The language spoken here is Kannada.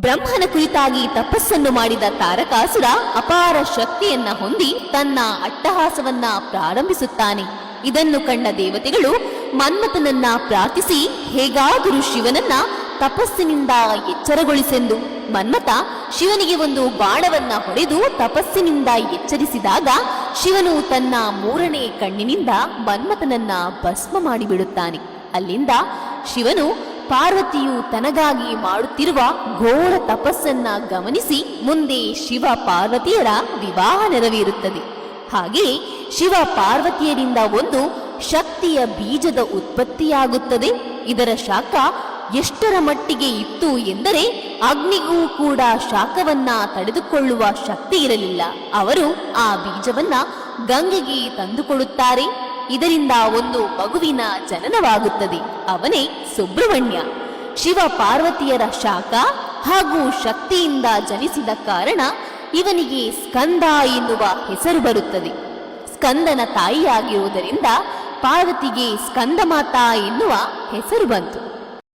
ಬ್ರಹ್ಮನ ಕುರಿತಾಗಿ ತಪಸ್ಸನ್ನು ಮಾಡಿದ ತಾರಕಾಸುರ ಅಪಾರ ಶಕ್ತಿಯನ್ನ ಹೊಂದಿ ತನ್ನ ಅಟ್ಟಹಾಸವನ್ನ ಪ್ರಾರಂಭಿಸುತ್ತಾನೆ. ಇದನ್ನು ಕಂಡ ದೇವತೆಗಳು ಮನ್ಮಥನನ್ನ ಪ್ರಾರ್ಥಿಸಿ, ಹೇಗಾದರೂ ಶಿವನನ್ನ ತಪಸ್ಸಿನಿಂದ ಎಚ್ಚರಗೊಳಿಸೆಂದು. ಮನ್ಮಥ ಶಿವನಿಗೆ ಒಂದು ಬಾಣವನ್ನ ಹೊಡೆದು ತಪಸ್ಸಿನಿಂದ ಎಚ್ಚರಿಸಿದಾಗ ಶಿವನು ತನ್ನ ಮೂರನೇ ಕಣ್ಣಿನಿಂದ ಮನ್ಮಥನನ್ನ ಭಸ್ಮ ಮಾಡಿಬಿಡುತ್ತಾನೆ. ಅಲ್ಲಿಂದ ಶಿವನು ಪಾರ್ವತಿಯು ತನಗಾಗಿ ಮಾಡುತ್ತಿರುವ ಘೋರ ತಪಸ್ಸನ್ನ ಗಮನಿಸಿ ಮುಂದೆ ಶಿವ ಪಾರ್ವತಿಯರ ವಿವಾಹ ನೆರವೇರುತ್ತದೆ. ಹಾಗೆಯೇ ಶಿವ ಪಾರ್ವತಿಯರಿಂದ ಒಂದು ಶಕ್ತಿಯ ಬೀಜದ ಉತ್ಪತ್ತಿಯಾಗುತ್ತದೆ. ಇದರ ಶಾಖ ಎಷ್ಟರ ಮಟ್ಟಿಗೆ ಇತ್ತು ಎಂದರೆ ಅಗ್ನಿಗೂ ಕೂಡ ಶಾಖವನ್ನ ತಡೆದುಕೊಳ್ಳುವ ಶಕ್ತಿ ಇರಲಿಲ್ಲ. ಅವರು ಆ ಬೀಜವನ್ನ ಗಂಗೆಗೆ ತಂದುಕೊಡುತ್ತಾರೆ. ಇದರಿಂದ ಒಂದು ಮಗುವಿನ ಜನನವಾಗುತ್ತದೆ. ಅವನೇ ಸುಬ್ರಹ್ಮಣ್ಯ. ಶಿವ ಪಾರ್ವತಿಯರ ಶಾಖ ಹಾಗೂ ಶಕ್ತಿಯಿಂದ ಜನಿಸಿದ ಕಾರಣ ಇವನಿಗೆ ಸ್ಕಂದ ಎನ್ನುವ ಹೆಸರು ಬರುತ್ತದೆ. ಸ್ಕಂದನ ತಾಯಿಯಾಗಿರುವುದರಿಂದ ಪಾರ್ವತಿಗೆ ಸ್ಕಂದಮಾತಾ ಎನ್ನುವ ಹೆಸರು ಬಂತು.